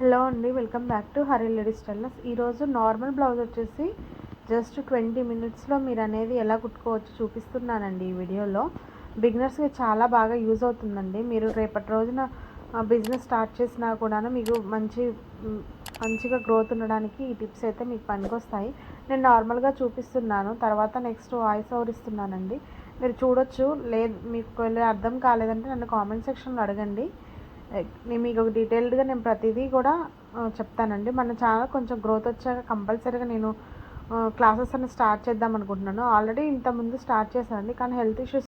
Hello అండి welcome back to Hari ladies tailors ఈరోజు normal blouse వచ్చేసి జస్ట్ ట్వంటీ మినిట్స్లో మీరు అనేది ఎలా కుట్టుకోవచ్చు చూపిస్తున్నానండి ఈ వీడియోలో. బిగినర్స్కి చాలా బాగా యూజ్ అవుతుందండి. మీరు రేపటి రోజున బిజినెస్ స్టార్ట్ చేసినా కూడా మీకు మంచి మంచిగా గ్రోత్ ఉండడానికి ఈ టిప్స్ అయితే మీకు పనికొస్తాయి. నేను నార్మల్గా చూపిస్తున్నాను. తర్వాత నెక్స్ట్ వాయిస్ ఓవర్ ఇస్తున్నానండి. మీరు చూడొచ్చు. లేదు మీకు అర్థం కాలేదంటే నన్ను కామెంట్ సెక్షన్లో అడగండి. నేను మీకు ఒక డీటెయిల్డ్గా నేను ప్రతిదీ కూడా చెప్తానండి. మన ఛానల్ కొంచెం గ్రోత్ వచ్చాక కంపల్సరీగా నేను క్లాసెస్ అన్ని స్టార్ట్ చేద్దాం అనుకుంటున్నాను. ఆల్రెడీ ఇంతకుముందు స్టార్ట్ చేశానండి. కానీ హెల్త్ ఇష్యూస్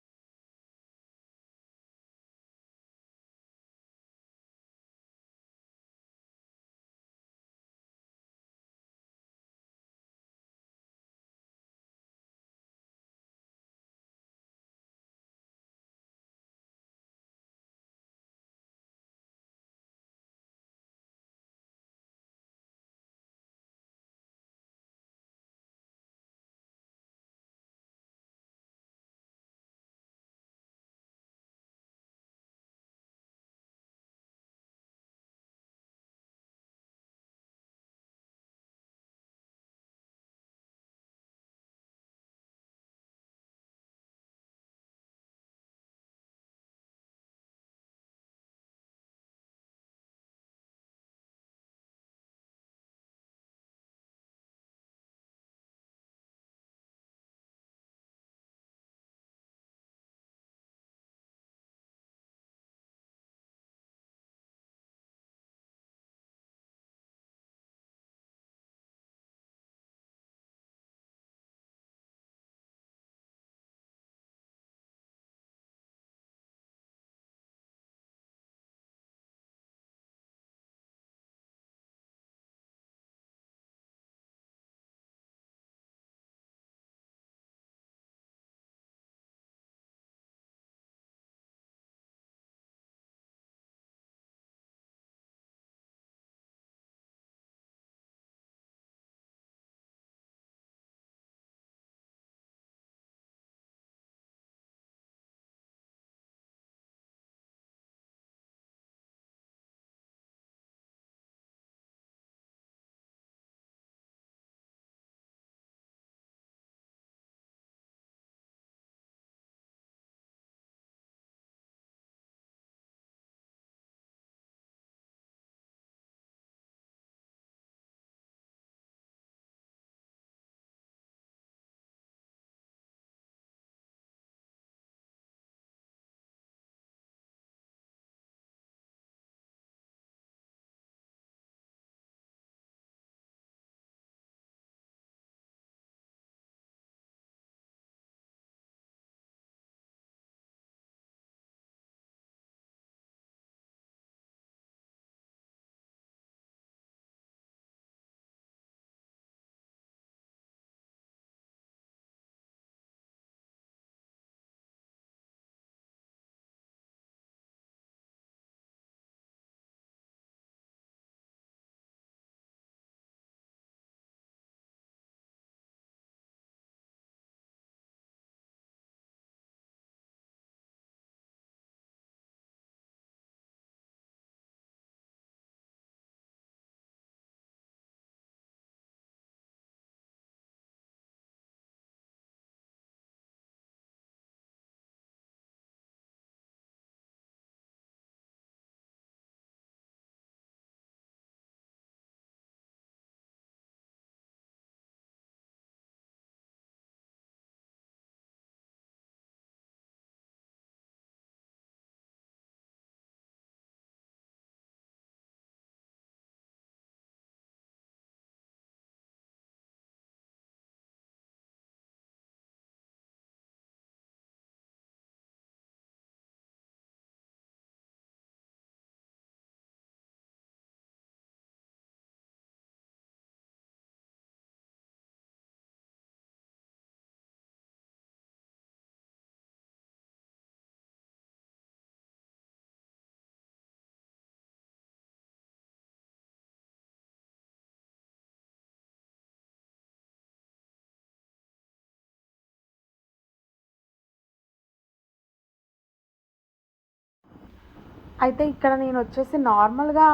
అయితే ఇక్కడ నేను వచ్చేసి నార్మల్గా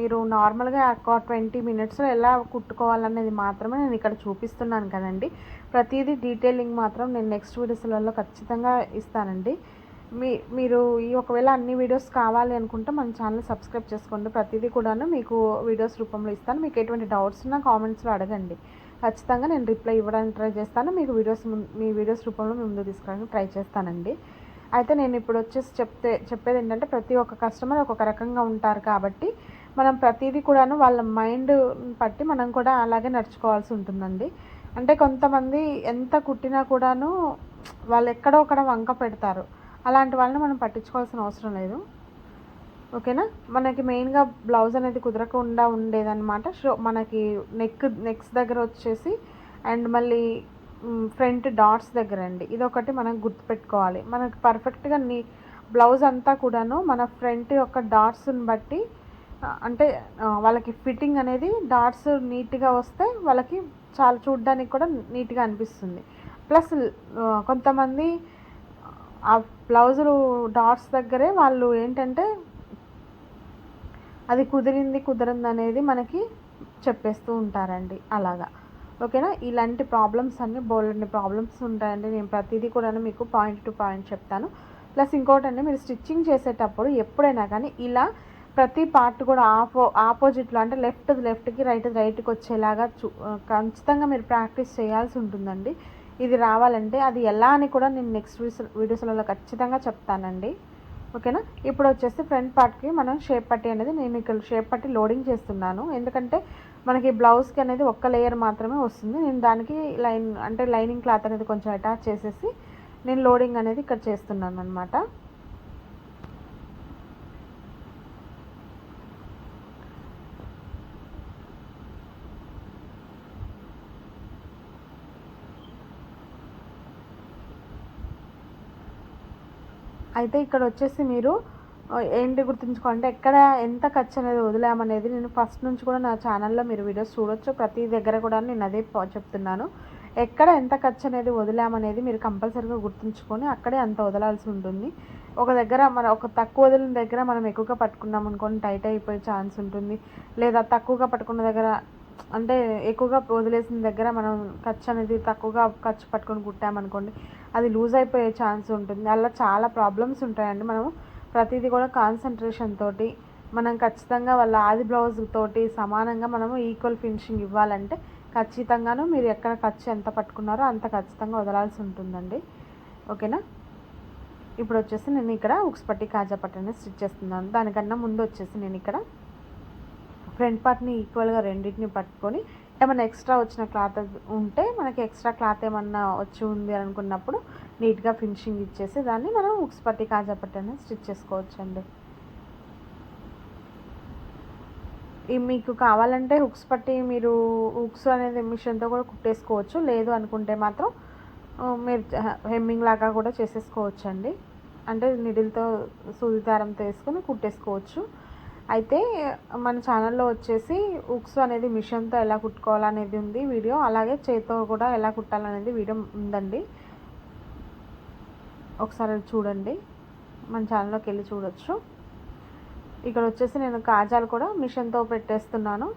మీరు నార్మల్గా ఒక ట్వంటీ మినిట్స్లో ఎలా కుట్టుకోవాలనేది మాత్రమే నేను ఇక్కడ చూపిస్తున్నాను కదండి. ప్రతిదీ డీటెయిలింగ్ మాత్రం నేను నెక్స్ట్ వీడియోస్లలో ఖచ్చితంగా ఇస్తానండి. మీ మీరు ఈ ఒకవేళ అన్ని వీడియోస్ కావాలి అనుకుంటే మన ఛానల్ సబ్స్క్రైబ్ చేసుకోండి. ప్రతిదీ కూడాను మీకు వీడియోస్ రూపంలో ఇస్తాను. మీకు ఎటువంటి డౌట్స్ ఉన్నా కామెంట్స్లో అడగండి. ఖచ్చితంగా నేను రిప్లై ఇవ్వడానికి ట్రై చేస్తాను. మీకు వీడియోస్ మీ వీడియోస్ రూపంలో ముందు తీసుకోవడానికి ట్రై చేస్తానండి. అయితే నేను ఇప్పుడు వచ్చేసి చెప్తే చెప్పేది ఏంటంటే ప్రతి ఒక్క కస్టమర్ ఒక్కొక్క రకంగా ఉంటారు కాబట్టి మనం ప్రతిదీ కూడాను వాళ్ళ మైండ్ పట్టి మనం కూడా అలాగే నడుచుకోవాల్సి ఉంటుందండి. అంటే కొంతమంది ఎంత కుట్టినా కూడాను వాళ్ళు ఎక్కడో ఒకడ వంక పెడతారు. అలాంటి వాళ్ళని మనం పట్టించుకోవాల్సిన అవసరం లేదు. ఓకేనా? మనకి మెయిన్గా బ్లౌజ్ అనేది కుదరకుండా ఉండేదన్నమాట. షో మనకి నెక్ నెక్స్ దగ్గర వచ్చేసి అండ్ మళ్ళీ ఫ్రంట్ డాట్స్ దగ్గర అండి ఇది ఒకటి మనం గుర్తుపెట్టుకోవాలి. మనకి పర్ఫెక్ట్గా నీ బ్లౌజ్ అంతా కూడాను మన ఫ్రంట్ యొక్క డాట్స్ని బట్టి అంటే వాళ్ళకి ఫిట్టింగ్ అనేది డాట్స్ నీట్గా వస్తే వాళ్ళకి చాలా చూడడానికి కూడా నీట్గా అనిపిస్తుంది. ప్లస్ కొంతమంది ఆ బ్లౌజులు డాట్స్ దగ్గరే వాళ్ళు ఏంటంటే అది కుదిరింది కుదరింది అనేది మనకి చెప్పేస్తూ ఉంటారండి. అలాగా. ఓకేనా? ఇలాంటి ప్రాబ్లమ్స్ అన్నీ బోల్డ్ని ప్రాబ్లమ్స్ ఉంటాయండి. నేను ప్రతిదీ కూడా మీకు పాయింట్ టు పాయింట్ చెప్తాను. ప్లస్ ఇంకోటండి మీరు స్టిచ్చింగ్ చేసేటప్పుడు ఎప్పుడైనా కానీ ఇలా ప్రతి పార్ట్ కూడా ఆపో ఆపోజిట్లో అంటే లెఫ్ట్ లెఫ్ట్కి రైట్ రైట్కి వచ్చేలాగా చూ ఖచ్చితంగా మీరు ప్రాక్టీస్ చేయాల్సి ఉంటుందండి. ఇది రావాలంటే అది ఎలా అని కూడా నేను నెక్స్ట్ వీడియోస్లలో ఖచ్చితంగా చెప్తానండి. ఓకేనా? ఇప్పుడు వచ్చేసి ఫ్రంట్ పార్ట్కి మనం షేప్ పట్టి అనేది నేను ఇక్కడ షేప్ పట్టి లోడింగ్ చేస్తున్నాను. ఎందుకంటే మనకి బ్లౌజ్కి అనేది ఒక్క లేయర్ మాత్రమే వస్తుంది. నేను దానికి లైన్ అంటే లైనింగ్ క్లాత్ అనేది కొంచెం అటాచ్ చేసేసి నేను లోడింగ్ అనేది ఇక్కడ చేస్తున్నాను అనమాట అయితే ఇక్కడ వచ్చేసి మీరు ఏంటి గుర్తుంచుకోవాలంటే ఎక్కడ ఎంత ఖర్చు అనేది వదిలామనేది నేను ఫస్ట్ నుంచి కూడా నా ఛానల్లో మీరు వీడియోస్ చూడొచ్చు. ప్రతి దగ్గర కూడా నేను అదే చెప్తున్నాను. ఎక్కడ ఎంత ఖర్చు అనేది వదిలామనేది మీరు కంపల్సరీగా గుర్తుంచుకొని అక్కడే అంత వదలాల్సి ఉంటుంది. ఒక దగ్గర మన ఒక తక్కువ వదిలిన దగ్గర మనం ఎక్కువగా పట్టుకున్నాం అనుకోని టైట్ అయిపోయే ఛాన్స్ ఉంటుంది. లేదా తక్కువగా పట్టుకున్న దగ్గర అంటే ఎక్కువగా వదిలేసిన దగ్గర మనం ఖర్చు అనేది తక్కువగా ఖర్చు పట్టుకొని కుట్టామనుకోండి అది లూజ్ అయిపోయే ఛాన్స్ ఉంటుంది. అలా చాలా ప్రాబ్లమ్స్ ఉంటాయండి. మనము ప్రతిదీ కూడా కాన్సన్ట్రేషన్ తోటి మనం ఖచ్చితంగా వాళ్ళ ఆది బ్లౌజ్ తోటి సమానంగా మనము ఈక్వల్ ఫినిషింగ్ ఇవ్వాలంటే ఖచ్చితంగాను మీరు ఎక్కడ ఖర్చు ఎంత పట్టుకున్నారో అంత ఖచ్చితంగా వదలాల్సి ఉంటుందండి. ఓకేనా? ఇప్పుడు వచ్చేసి నేను ఇక్కడ ఉక్స్ పట్టి కాజా పట్టని స్టిచ్ చేస్తున్నాను. దానికన్నా ముందు వచ్చేసి నేను ఇక్కడ ఫ్రంట్ పార్ట్ని ఈక్వల్గా రెండింటిని పట్టుకొని ఏమైనా ఎక్స్ట్రా వచ్చిన క్లాత్ ఉంటే మనకి ఎక్స్ట్రా క్లాత్ ఏమన్నా వచ్చి ఉంది అనుకున్నప్పుడు నీట్గా ఫినిషింగ్ ఇచ్చేసి దాన్ని మనం ఉక్స్ పట్టి కాజా పట్టి అనేది స్టిచ్ చేసుకోవచ్చండి. మీకు కావాలంటే హుక్స్ పట్టి మీరు హుక్స్ అనేది మిషన్తో కూడా కుట్టేసుకోవచ్చు. లేదు అనుకుంటే మాత్రం మీరు హెమ్మింగ్ లాగా కూడా చేసేసుకోవచ్చు అండి అంటే నిడిల్తో సూది దారంతో వేసుకొని కుట్టేసుకోవచ్చు. అయితే మన ఛానల్లో వచ్చేసి ఉక్స్ అనేది మిషన్తో ఎలా కుట్టుకోవాలనేది ఉంది వీడియో. అలాగే చేతితో కూడా ఎలా కుట్టాలనేది వీడియో ఉందండి. ఒకసారి చూడండి. మన ఛానల్లోకి వెళ్ళి చూడొచ్చు. ఇక్కడ వచ్చేసి నేను కాజాలు కూడా మిషన్తో పెట్టేస్తున్నాను.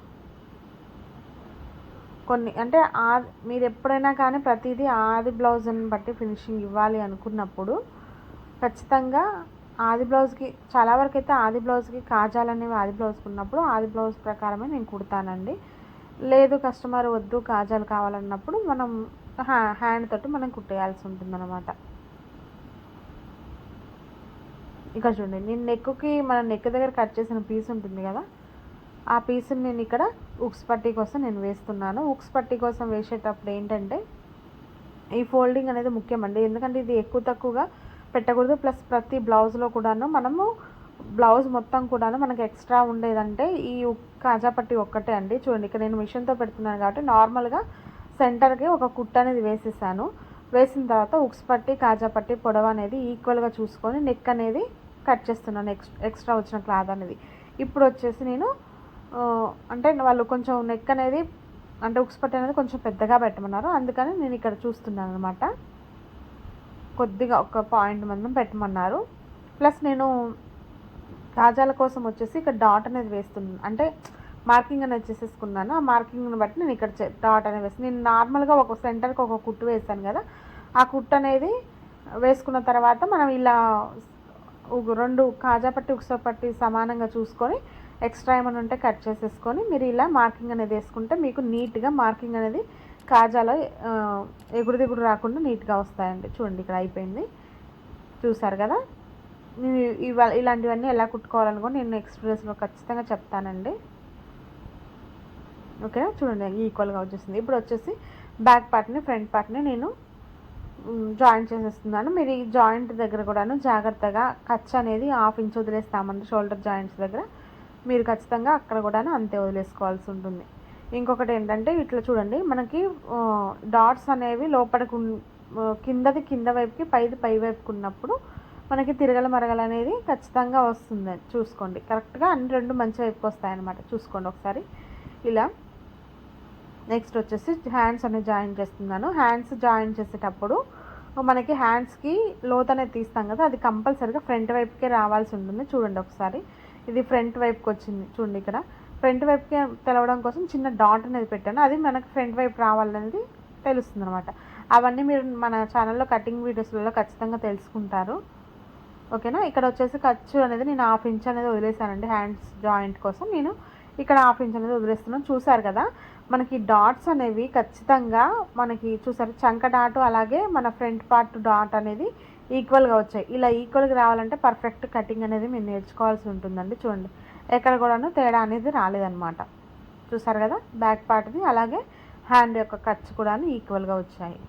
కొన్ని అంటే ఆ మీరు ఎప్పుడైనా కానీ ప్రతిదీ ఆది బ్లౌజ్ని బట్టి ఫినిషింగ్ ఇవ్వాలి అనుకున్నప్పుడు ఖచ్చితంగా ఆది బ్లౌజ్కి చాలా వరకు అయితే ఆది బ్లౌజ్కి కాజాలు అనేవి ఆది బ్లౌజ్కి ఉన్నప్పుడు ఆది బ్లౌజ్ ప్రకారమే నేను కుడతానండి. లేదు కస్టమర్ వద్దు కాజాలు కావాలన్నప్పుడు మనం హ్యాండ్ తోటి మనం కుట్టేయాల్సి ఉంటుంది అనమాట ఇక్కడ చూడండి నేను నెక్కుకి మన నెక్ దగ్గర కట్ చేసిన పీస్ ఉంటుంది కదా ఆ పీస్ని నేను ఇక్కడ ఉక్స్ పట్టీ కోసం నేను వేస్తున్నాను. ఉక్స్ పట్టీ కోసం వేసేటప్పుడు ఏంటంటే ఈ ఫోల్డింగ్ అనేది ముఖ్యమండి. ఎందుకంటే ఇది ఎక్కువ తక్కువగా పెట్టకూడదు. ప్లస్ ప్రతి బ్లౌజ్లో కూడాను మనము బ్లౌజ్ మొత్తం కూడాను మనకి ఎక్స్ట్రా ఉండేదంటే ఈ కాజా పట్టి ఒక్కటే అండి. చూడండి ఇక్కడ నేను మిషన్తో పెడుతున్నాను కాబట్టి నార్మల్గా సెంటర్కి ఒక కుట్ట అనేది వేసేసాను. వేసిన తర్వాత ఉక్స్ పట్టి కాజా పట్టి పొడవ అనేది ఈక్వల్గా చూసుకొని నెక్ అనేది కట్ చేస్తున్నాను. ఎక్స్ ఎక్స్ట్రా వచ్చిన క్లాత్ అనేది. ఇప్పుడు వచ్చేసి నేను అంటే వాళ్ళు కొంచెం నెక్ అనేది అంటే ఉక్స్ పట్టి అనేది కొంచెం పెద్దగా పెట్టమన్నారు. అందుకని నేను ఇక్కడ చూస్తున్నాను అనమాట కొద్దిగా ఒక పాయింట్ మందం పెట్టమన్నారు. ప్లస్ నేను కాజాల కోసం వచ్చేసి ఇక్కడ డాట్ అనేది వేస్తున్నాను అంటే మార్కింగ్ అనేది చేసేసుకున్నాను. ఆ మార్కింగ్ని బట్టి నేను ఇక్కడ డాట్ అనేది వేస్తాను నేను నార్మల్గా ఒక సెంటర్కి ఒక కుట్టు వేస్తాను కదా. ఆ కుట్టు అనేది వేసుకున్న తర్వాత మనం ఇలా ఉ- రెండు కాజా పట్టి ఉక్స పట్టి సమానంగా చూసుకొని ఎక్స్ట్రా ఏమైనా ఉంటే కట్ చేసేసుకొని మీరు ఇలా మార్కింగ్ అనేది వేసుకుంటే మీకు నీట్గా మార్కింగ్ అనేది కాజాల ఎగుడు దిగుడు రాకుండా నీట్గా వస్తాయండి. చూడండి ఇక్కడ అయిపోయింది. చూసారు కదా? నేను ఇవా ఇలాంటివన్నీ ఎలా కుట్టుకోవాలనుకో నేను నెక్స్ట్ డ్రెస్లో ఖచ్చితంగా చెప్తానండి. ఓకేనా? చూడండి ఈక్వల్గా వచ్చేసింది. ఇప్పుడు వచ్చేసి బ్యాక్ పార్ట్ని ఫ్రంట్ పార్ట్ని నేను జాయింట్ చేసేస్తున్నాను. మీరు ఈ జాయింట్ దగ్గర కూడాను జాగ్రత్తగా ఖర్చు అనేది హాఫ్ ఇంచ్ వదిలేస్తామండి షోల్డర్ జాయింట్స్ దగ్గర. మీరు ఖచ్చితంగా అక్కడ కూడాను అంతే వదిలేసుకోవాల్సి ఉంటుంది. ఇంకొకటి ఏంటంటే ఇట్లా చూడండి మనకి డాట్స్ అనేవి లోపలికి కిందది కింద వైపుకి పైది పై వైపుకి ఉన్నప్పుడు మనకి తిరగల మరగలు అనేది ఖచ్చితంగా వస్తుంది. చూసుకోండి. కరెక్ట్గా అన్ని రెండు మంచి వైపుకి వస్తాయి అన్నమాట చూసుకోండి ఒకసారి. ఇలా. నెక్స్ట్ వచ్చేసి హ్యాండ్స్ అనేది జాయిన్ చేస్తున్నాను. హ్యాండ్స్ జాయిన్ చేసేటప్పుడు మనకి హ్యాండ్స్కి లోత్ అనేది తీస్తాం కదా అది కంపల్సరీగా ఫ్రంట్ వైపుకే రావాల్సి ఉంటుంది. చూడండి ఒకసారి. ఇది ఫ్రంట్ వైపుకి వచ్చింది. చూడండి ఇక్కడ. ఫ్రంట్ వైపుకి తెలవడం కోసం చిన్న డాట్ అనేది పెట్టాను. అది మనకు ఫ్రంట్ వైపు రావాలనేది తెలుస్తుంది అనమాట అవన్నీ మీరు మన ఛానల్లో కటింగ్ వీడియోస్లలో ఖచ్చితంగా తెలుసుకుంటారు. ఓకేనా? ఇక్కడ వచ్చేసి ఖర్చు అనేది నేను హాఫ్ ఇంచ్ అనేది వదిలేసానండి హ్యాండ్స్ జాయింట్ కోసం నేను ఇక్కడ హాఫ్ ఇంచ్ అనేది వదిలేస్తున్నాను. చూసారు కదా? మనకి డాట్స్ అనేవి ఖచ్చితంగా మనకి చూసారు చంక డాట్ అలాగే మన ఫ్రంట్ పార్ట్ డాట్ అనేది ఈక్వల్గా వచ్చాయి. ఇలా ఈక్వల్గా రావాలంటే పర్ఫెక్ట్ కటింగ్ అనేది మీరు నేర్చుకోవాల్సి ఉంటుందండి. చూడండి. ఎక్కడ కూడాను తేడా అనేది రాలేదన్నమాట. చూసారు కదా? బ్యాక్ పార్ట్ది అలాగే హ్యాండ్ యొక్క ఖర్చు కూడా ఈక్వల్గా వచ్చాయి.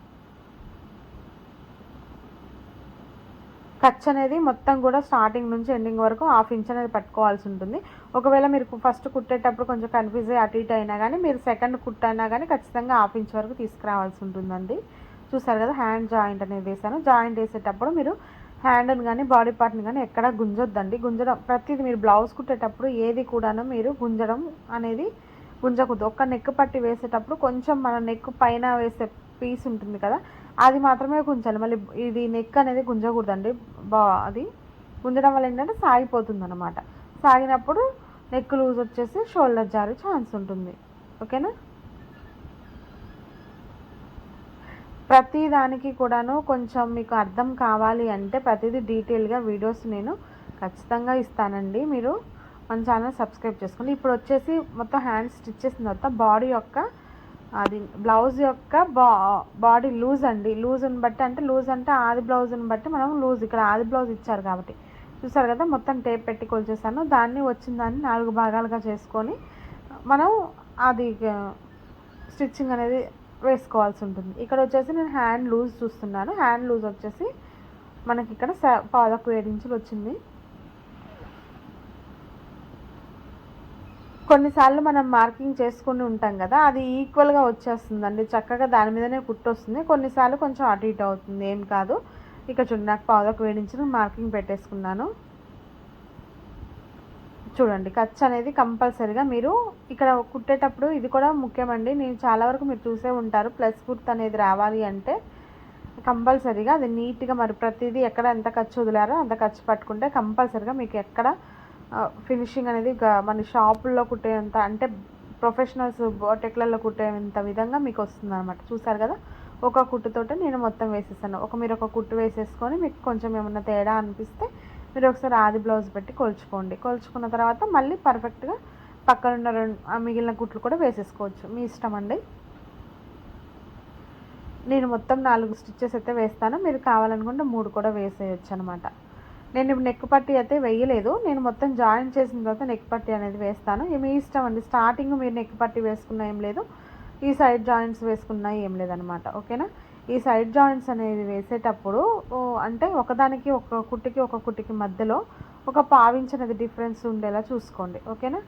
ఖర్చు అనేది మొత్తం కూడా స్టార్టింగ్ నుంచి ఎండింగ్ వరకు హాఫ్ ఇంచ్ అనేది పట్టుకోవాల్సి ఉంటుంది. ఒకవేళ మీరు ఫస్ట్ కుట్టేటప్పుడు కొంచెం కన్ఫ్యూజ్ అయ్యి అటు ఇటు అయినా కానీ మీరు సెకండ్ కుట్టైనా కానీ ఖచ్చితంగా హాఫ్ ఇంచ్ వరకు తీసుకురావాల్సి ఉంటుందండి. చూసారు కదా? హ్యాండ్ జాయింట్ అనేది వేసాను జాయింట్ వేసేటప్పుడు మీరు హ్యాండ్ని కానీ బాడీ పార్ట్ని కానీ ఎక్కడ గుంజొద్దండి. గుంజడం ప్రతిదీ మీరు బ్లౌజ్ కుట్టేటప్పుడు ఏది కూడాను మీరు గుంజడం అనేది గుంజకూడదు. ఒక్క నెక్ పట్టి వేసేటప్పుడు కొంచెం మన నెక్ పైన వేసే పీస్ ఉంటుంది కదా అది మాత్రమే గుంజాలి. మళ్ళీ ఇది నెక్ అనేది గుంజకూడదండి. బా అది గుంజడం వల్ల ఏంటంటే సాగిపోతుంది అనమాట సాగినప్పుడు నెక్ లూజ్ వచ్చేసి షోల్డర్ జారే ఛాన్స్ ఉంటుంది. ఓకేనా? ప్రతి దానికి కూడాను కొంచెం మీకు అర్థం కావాలి అంటే ప్రతిదీ డీటెయిల్గా వీడియోస్ నేను ఖచ్చితంగా ఇస్తానండి మీరు మన ఛానల్ సబ్స్క్రైబ్ చేసుకోండి. ఇప్పుడు వచ్చేసి మొత్తం హ్యాండ్ స్టిచ్ చేసిన తర్వాత బాడీ యొక్క అది బ్లౌజ్ యొక్క బా బాడీ లూజ్ అండి. లూజ్ని బట్టి అంటే లూజ్ అంటే ఆది బ్లౌజ్ని బట్టి మనం లూజ్ ఇక్కడ ఆది బ్లౌజ్ ఇచ్చారు కాబట్టి. చూసారు కదా మొత్తం టేప్ పెట్టి కొలిచేసాను. దాన్ని వచ్చిన దాన్ని నాలుగు భాగాలుగా చేసుకొని మనం అది స్టిచ్చింగ్ అనేది వేసుకోవాల్సి ఉంటుంది. ఇక్కడ వచ్చేసి నేను హ్యాండ్ లూజ్ చూస్తున్నాను. హ్యాండ్ లూజ్ వచ్చేసి మనకి ఇక్కడ స- పాదకు ఏడు ఇంచులు వచ్చింది. కొన్నిసార్లు మనం మార్కింగ్ చేసుకుని ఉంటాం కదా అది ఈక్వల్గా వచ్చేస్తుందండి. చక్కగా దాని మీదనే కుట్టొస్తుంది. కొన్నిసార్లు కొంచెం అటు ఇటు అవుతుంది. ఏం కాదు. ఇక్కడ చూడండి నాకు పాదకు వేడించిన మార్కింగ్ పెట్టేసుకున్నాను. చూడండి ఖర్చు అనేది కంపల్సరీగా మీరు ఇక్కడ కుట్టేటప్పుడు ఇది కూడా ముఖ్యమండి. నేను చాలా వరకు మీరు చూసే ఉంటారు ప్లస్ కుర్త్ అనేది రావాలి అంటే కంపల్సరీగా అది నీట్గా మరి ప్రతిదీ ఎక్కడ ఎంత ఖర్చు వదిలారో అంత ఖర్చు పట్టుకుంటే కంపల్సరీగా మీకు ఎక్కడ ఫినిషింగ్ అనేది మన షాపుల్లో కుట్టేంత అంటే ప్రొఫెషనల్స్ బోటెక్లలో కుట్టేంత విధంగా మీకు వస్తుంది అనమాట చూసారు కదా? ఒక కుట్టుతోటే నేను మొత్తం వేసేసాను. ఒక మీరు ఒక కుట్టు వేసేసుకొని మీకు కొంచెం ఏమన్నా తేడా అనిపిస్తే మీరు ఒకసారి ఆది బ్లౌజ్ పెట్టి కొలుచుకోండి. కొలుచుకున్న తర్వాత మళ్ళీ పర్ఫెక్ట్గా పక్కన ఉన్న రెండు మిగిలిన కుట్లు కూడా వేసేసుకోవచ్చు. మీ ఇష్టం అండి. నేను మొత్తం నాలుగు స్టిచ్చెస్ అయితే వేస్తాను. మీరు కావాలనుకుంటే మూడు కూడా వేసేయచ్చు అనమాట నేను ఇప్పుడు నెక్ పట్టి అయితే వేయలేదు. నేను మొత్తం జాయిన్ చేసిన తర్వాత నెక్ పట్టి అనేది వేస్తాను. మీ ఇష్టం అండి. స్టార్టింగ్ మీరు నెక్ పట్టి వేసుకున్నా ఏం లేదు. ఈ సైడ్ జాయింట్స్ వేసుకున్నా ఏం లేదనమాట ఓకేనా? ఈ సైడ్ జాయింట్స్ అనేది వేసేటప్పుడు అంటే ఒకదానికి ఒక కుట్టికి ఒక కుట్టికి మధ్యలో ఒక పావించినది డిఫరెన్స్ ఉండేలా చూసుకోండి. ఓకేనా?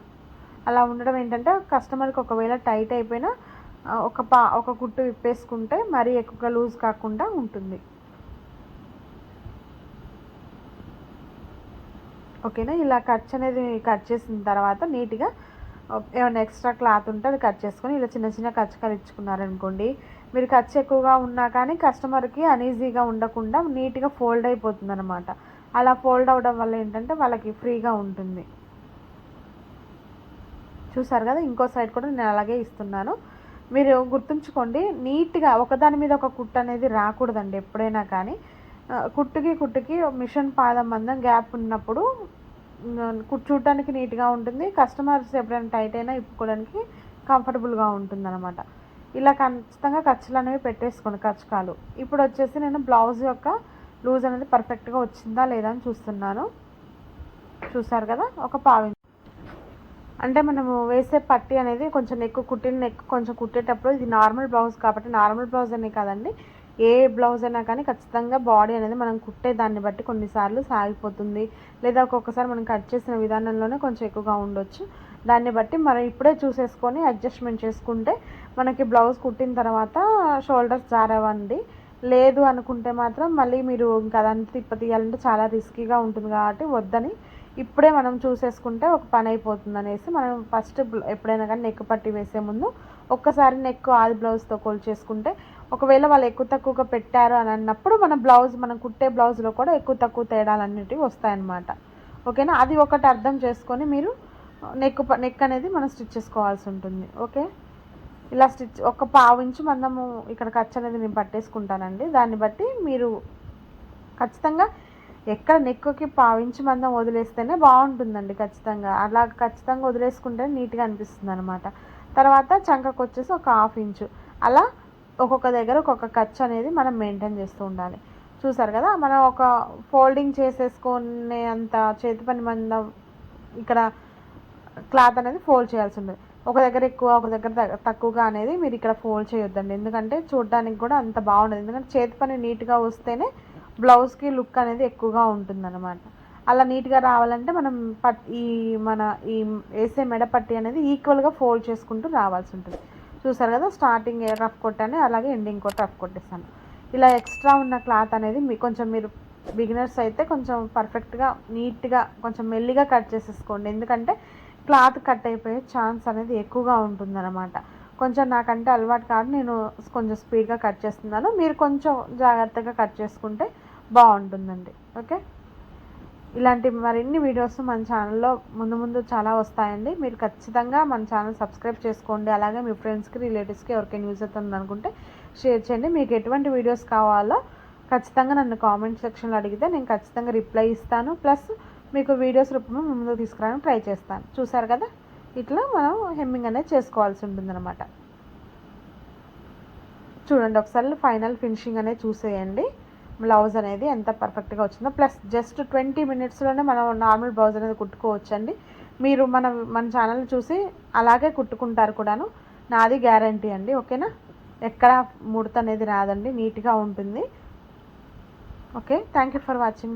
అలా ఉండడం ఏంటంటే కస్టమర్కి ఒకవేళ టైట్ అయిపోయినా ఒక పా ఒక కుట్టు విప్పేసుకుంటే మరీ ఎక్కువగా లూజ్ కాకుండా ఉంటుంది. ఓకేనా? ఇలా కట్ అనేది కట్ చేసిన తర్వాత నీట్గా ఏమైనా ఎక్స్ట్రా క్లాత్ ఉంటే అది కట్ చేసుకొని ఇలా చిన్న చిన్న కచ్చకాలు ఇచ్చుకున్నారనుకోండి. మీరు ఖర్చు ఎక్కువగా ఉన్నా కానీ కస్టమర్కి అనీజీగా ఉండకుండా నీట్గా ఫోల్డ్ అయిపోతుంది అనమాట అలా ఫోల్డ్ అవడం వల్ల ఏంటంటే వాళ్ళకి ఫ్రీగా ఉంటుంది. చూసారు కదా? ఇంకో సైడ్ కూడా నేను అలాగే ఇస్తున్నాను. మీరు గుర్తుంచుకోండి నీట్గా ఒకదాని మీద ఒక కుట్టు అనేది రాకూడదండి ఎప్పుడైనా కానీ. కుట్టుకి కుట్టుకి మిషన్ పాదం మందం గ్యాప్ ఉన్నప్పుడు కూర్చోడానికి నీట్గా ఉంటుంది. కస్టమర్స్ ఎప్పుడైనా టైట్ అయినా ఇప్పుకోవడానికి కంఫర్టబుల్గా ఉంటుంది అనమాట ఇలా ఖచ్చితంగా ఖర్చులు అనేవి పెట్టేసుకోండి ఖర్చుకాలు. ఇప్పుడు వచ్చేసి నేను బ్లౌజ్ యొక్క లూజ్ అనేది పర్ఫెక్ట్గా వచ్చిందా లేదా అని చూస్తున్నాను. చూసారు కదా? ఒక పావి అంటే మనము వేసే పట్టి అనేది కొంచెం నెక్ కుట్టిన నెక్ కొంచెం కుట్టేటప్పుడు ఇది నార్మల్ బ్లౌజ్ కాబట్టి నార్మల్ బ్లౌజ్ అనే కాదండి. ఏ బ్లౌజ్ అయినా కానీ ఖచ్చితంగా బాడీ అనేది మనం కుట్టే దాన్ని బట్టి కొన్నిసార్లు సాగిపోతుంది. లేదా ఒక్కొక్కసారి మనం కట్ చేసిన విధానంలోనే కొంచెం ఎక్కువగా ఉండొచ్చు. దాన్ని బట్టి మనం ఇప్పుడే చూసేసుకొని అడ్జస్ట్మెంట్ చేసుకుంటే మనకి బ్లౌజ్ కుట్టిన తర్వాత షోల్డర్స్ జారవండి. లేదు అనుకుంటే మాత్రం మళ్ళీ మీరు ఇంకా అదంతా తిప్ప తీయాలంటే చాలా రిస్కీగా ఉంటుంది కాబట్టి వద్దని ఇప్పుడే మనం చూసేసుకుంటే ఒక పని అయిపోతుంది అనేసి మనం ఫస్ట్ ఎప్పుడైనా కానీ నెక్ పట్టి వేసే ముందు ఒక్కసారి నెక్ ఆది బ్లౌజ్తో చేసుకుంటే ఒకవేళ వాళ్ళు ఎక్కువ తక్కువగా పెట్టారు అని అన్నప్పుడు మన బ్లౌజ్ మనం కుట్టే బ్లౌజ్లో కూడా ఎక్కువ తక్కువ తేడాలు అన్నిటివి వస్తాయన్నమాట. ఓకేనా? అది ఒకటి అర్థం చేసుకొని మీరు నెక్ నెక్ అనేది మనం స్టిచ్ చేసుకోవాల్సి ఉంటుంది. ఓకే? ఇలా స్టిచ్ ఒక పావు ఇంచు మందము ఇక్కడ ఖర్చు అనేది నేను పట్టేసుకుంటానండి. దాన్ని బట్టి మీరు ఖచ్చితంగా ఎక్కడ నెక్కుకి పావించి మందం వదిలేస్తేనే బాగుంటుందండి ఖచ్చితంగా. అలా ఖచ్చితంగా వదిలేసుకుంటే నీట్గా అనిపిస్తుంది అనమాట తర్వాత చంకకు వచ్చేసి ఒక హాఫ్ ఇంచు. అలా ఒక్కొక్క దగ్గర ఒక్కొక్క ఖర్చు అనేది మనం మెయింటైన్ చేస్తూ ఉండాలి. చూసారు కదా మనం ఒక ఫోల్డింగ్ చేసేసుకునే అంత చేతి పని మంద ఇక్కడ క్లాత్ అనేది ఫోల్డ్ చేయాల్సి ఉంటుంది ఒక దగ్గర ఎక్కువ ఒక దగ్గర తక్కువగా అనేది మీరు ఇక్కడ ఫోల్డ్ చేయొద్దండి. ఎందుకంటే చూడడానికి కూడా అంత బాగుండదు. ఎందుకంటే చేతి పని నీట్గా వస్తేనే బ్లౌజ్కి లుక్ అనేది ఎక్కువగా ఉంటుందన్నమాట. అలా నీట్గా రావాలంటే మనం పట్ ఈ మన ఈ వేసే మెడ పట్టి అనేది ఈక్వల్గా ఫోల్డ్ చేసుకుంటూ రావాల్సి ఉంటుంది. చూసారు కదా స్టార్టింగ్ రఫ్ కొట్టాను అలాగే ఎండింగ్ కొట్టి రఫ్ కొట్టేస్తాను ఇలా ఎక్స్ట్రా ఉన్న క్లాత్ అనేది మీ కొంచెం మీరు బిగినర్స్ అయితే కొంచెం పర్ఫెక్ట్గా నీట్గా కొంచెం మెల్లిగా కట్ చేసేసుకోండి. ఎందుకంటే క్లాత్ కట్ అయిపోయే ఛాన్స్ అనేది ఎక్కువగా ఉంటుందన్నమాట. కొంచెం నాకంటే అలవాటు కాదు నేను కొంచెం స్పీడ్గా కట్ చేస్తున్నాను. మీరు కొంచెం జాగ్రత్తగా కట్ చేసుకుంటే బాగుంటుందండి. ఓకే? ఇలాంటి మరిన్ని వీడియోస్ మన ఛానల్లో ముందు ముందు చాలా వస్తాయండి. మీరు ఖచ్చితంగా మన ఛానల్ సబ్స్క్రైబ్ చేసుకోండి. అలాగే మీ ఫ్రెండ్స్కి రిలేటివ్స్కి ఎవరికైనా యూజ్ అవుతుంది అనుకుంటే షేర్ చేయండి. మీకు ఎటువంటి వీడియోస్ కావాలో ఖచ్చితంగా నన్ను కామెంట్ సెక్షన్లో అడిగితే నేను ఖచ్చితంగా రిప్లై ఇస్తాను. ప్లస్ మీకు వీడియోస్ రూపంలో ముందుకు తీసుకురావడానికి ట్రై చేస్తాను. చూసారు కదా? ఇట్లా మనం హెమ్మింగ్ అనేది చేసుకోవాల్సి ఉంటుందన్నమాట. చూడండి ఒకసారి ఫైనల్ ఫినిషింగ్ అనేది చూసేయండి. బ్లౌజ్ అనేది ఎంత పర్ఫెక్ట్గా వచ్చిందో. ప్లస్ జస్ట్ ట్వంటీ మినిట్స్లోనే మనం నార్మల్ బ్లౌజ్ అనేది కుట్టుకోవచ్చండి. మీరు మన మన ఛానల్ చూసి అలాగే కుట్టుకుంటారు కూడాను. నాది గ్యారంటీ అండి ఓకేనా? ఎక్కడ ముడత అనేది రాదండి నీట్గా ఉంటుంది. Okay thank you for watching.